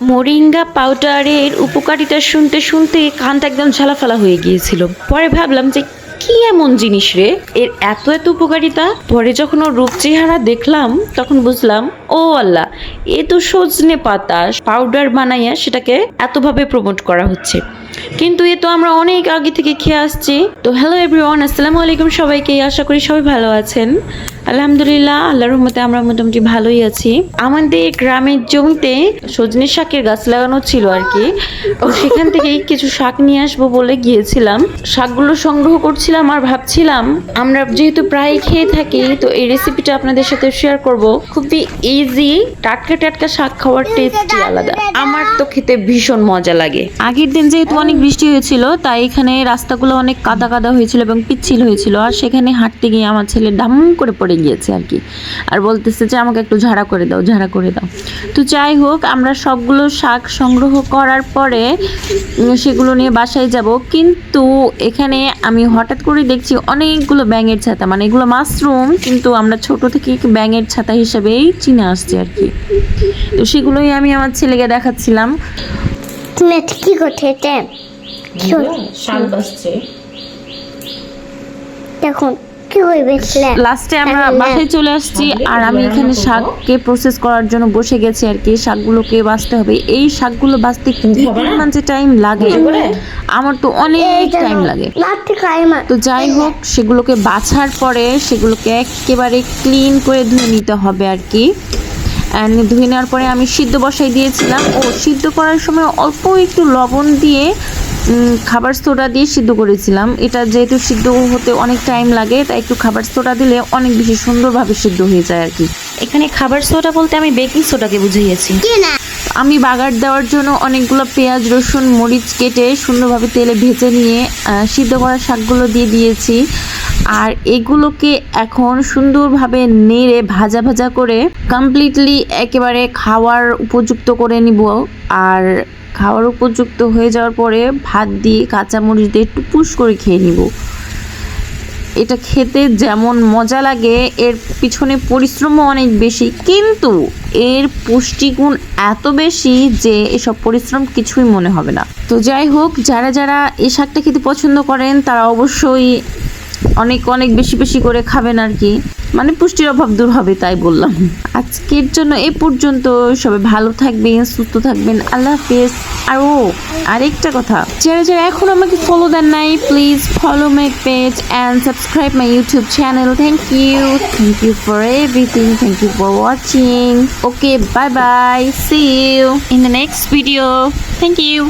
Moringa পাউডারের উপকারিতা শুনতে শুনতে কানটা একদম ঝালাফালা হয়ে গিয়েছিল। পরে ভাবলাম যে কি এমন জিনিস রে? এর এত এত উপকারিতা? পরে যখন ওর রূপ চেহারা দেখলাম, তখন বুঝলাম, ও আল্লাহ, এ তো সজনে পাতা, পাউডার বানাইয়া সেটাকে এতভাবে প্রমোট করা হচ্ছে। কিন্তু এ তো আমরা অনেক আগে থেকে খেয়ে আসছি। তো হ্যালো এভরিওয়ান আসসালামু আলাইকুম সবাইকে, আশা করি সবাই ভালো আছেন। আলহামদুলিল্লাহ, আল্লাহর রহমতে আমরা মোটামুটি ভালোই আছি। আমাদের গ্রামের জমিতে সজনে শাকের গাছ লাগানো ছিল আর কি। তো সেখান থেকেই কিছু শাক নিয়ে আসব বলে গিয়েছিলাম। শাকগুলো সংগ্রহ করছিলাম আর ভাবছিলাম, আমরা যেহেতু প্রায় খেয়ে থাকি, তো এই রেসিপিটা আপনাদের সাথে শেয়ার করব। খুবই ইজি টাটকা টাটকা শাক খাওয়ার টেস্টই আলাদা। আমার তো খেতে ভীষণ মজা লাগে। আগের দিন যেহেতু অনেক বৃষ্টি হয়েছিল, তাই এখানে রাস্তাগুলো অনেক কাদা কাদা হয়েছিল এবং পিচ্ছিল হয়েছিল। আর সেখানে হাঁটতে গিয়ে আমার ছেলে ডাম করে পড়ে গিয়েছে আর কি। আর বলতেছে যে আমাকে একটু ঝাড়া করে দাও ঝাড়া করে দাও। তো যাই হোক আমরা সবগুলো শাক সংগ্রহ করার পরে সেগুলো নিয়ে বাসায় যাব। কিন্তু এখানে আমি হঠাৎ করে দেখছি অনেকগুলো ব্যাঙের ছাতা। মানে এগুলো মাশরুম কিন্তু আমরা ছোট থেকে ব্যাঙের ছাতা হিসেবেই চিনে আসছি আর কি। তো সেগুলোই আমি আমার ছেলেকে দেখাচ্ছিলাম। তুমি কি করছ এটা শাক বাসছে দেখুন লাস্টে আমরা বাসায় চলে আসছি আর আমি এখানে শাককে প্রসেস করার জন্য বসে গেছি আর কি। শাকগুলোকে বাছতে হবে। এই শাকগুলো বাছতে কি পরিমাণ যে টাইম লাগে আমার তো অনেক টাইম লাগে। তো যাই হোক সেগুলোকে বাছার পরে সেগুলোকে একেবারে ক্লিন করে ধুয়ে নিতে হবে আর কি। ধুয়ে নেওয়ার পরে আমি সিদ্ধ বসাই দিয়েছিলাম। ও সিদ্ধ করার সময় অল্প একটু লবণ দিয়ে খাবার সোডা দিয়ে সিদ্ধ করেছিলাম। এটা যেহেতু সিদ্ধ হতে অনেক টাইম লাগে তাই একটু খাবার সোডা দিলে অনেক বেশি সুন্দরভাবে সিদ্ধ হয়ে যায় আর কি। এখানে খাবার সোডা বলতে আমি বেকিং সোডাকে বুঝিয়েছি। আমি বাগার দেওয়ার জন্য অনেকগুলো পেঁয়াজ রসুন মরিচ কেটে সুন্দরভাবে তেলে ভেজে নিয়ে সিদ্ধ করা শাকগুলো দিয়ে দিয়েছি। আর এগুলোকে এখন সুন্দরভাবে নেড়ে ভাজা ভাজা করে কমপ্লিটলি একেবারে খাওয়ার উপযুক্ত করে নিব। আর খাওয়ার উপযুক্ত হয়ে যাওয়ার পরে ভাত দিয়ে কাঁচামরিচ দিয়ে একটু পুশ করে খেয়ে নিব। এটা খেতে যেমন মজা লাগে, এর পিছনে পরিশ্রমও অনেক বেশি। কিন্তু এর পুষ্টিগুণ এত বেশি যে এসব পরিশ্রম কিছুই মনে হবে না। তো যাই হোক, যারা যারা এই শাকটা খেতে পছন্দ করেন, তারা অবশ্যই অনেক অনেক বেশি বেশি করে খাবেন আর কি। মানে পুষ্টির অভাব দূর হবে, তাই বললাম। আজকের জন্য এ পর্যন্ত। সবাই ভালো থাকবেন, সুস্থ থাকবেন। আল্লাহ হাফেজ। আর ও, আরেকটা কথা। যারা যারা এখন আমাকে ফলো দেন নাই please follow my page and subscribe my YouTube channel thank you thank you for everything thank you for watching okay bye bye see you in the next video thank you